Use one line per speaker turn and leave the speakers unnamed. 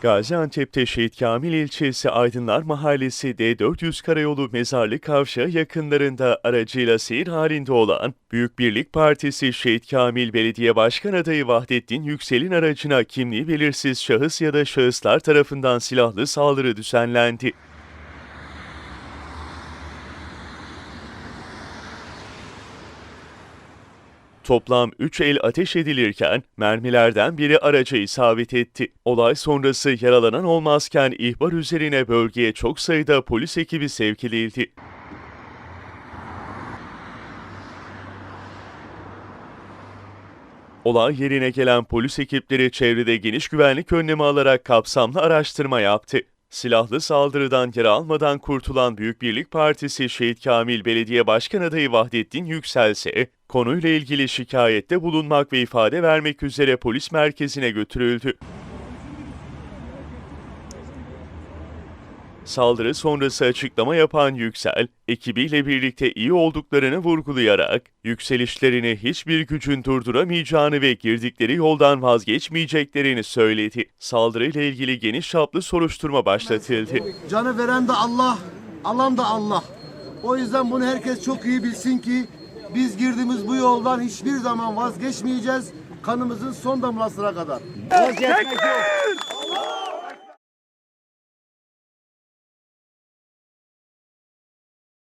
Gaziantep'te Şehit Kamil ilçesi Aydınlar Mahallesi D400 Karayolu Mezarlık Kavşağı yakınlarında aracıyla seyir halinde olan Büyük Birlik Partisi Şehit Kamil Belediye Başkan adayı Vahdettin Yüksel'in aracına kimliği belirsiz şahıs ya da şahıslar tarafından silahlı saldırı düzenlendi. Toplam 3 el ateş edilirken mermilerden biri araca isabet etti. Olay sonrası yaralanan olmazken ihbar üzerine bölgeye çok sayıda polis ekibi sevk edildi. Olay yerine gelen polis ekipleri çevrede geniş güvenlik önlemi alarak kapsamlı araştırma yaptı. Silahlı saldırıdan yara almadan kurtulan Büyük Birlik Partisi Şehit Kamil Belediye Başkan adayı Vahdettin Yüksel ise konuyla ilgili şikayette bulunmak ve ifade vermek üzere polis merkezine götürüldü. Saldırı sonrası açıklama yapan Yüksel, ekibiyle birlikte iyi olduklarını vurgulayarak, yükselişlerini hiçbir gücün durduramayacağını ve girdikleri yoldan vazgeçmeyeceklerini söyledi. Saldırıyla ilgili geniş çaplı soruşturma başlatıldı.
Canı veren de Allah, alan da Allah. O yüzden bunu herkes çok iyi bilsin ki biz girdiğimiz bu yoldan hiçbir zaman vazgeçmeyeceğiz. Kanımızın son damlasına kadar.
Vazgeçmek.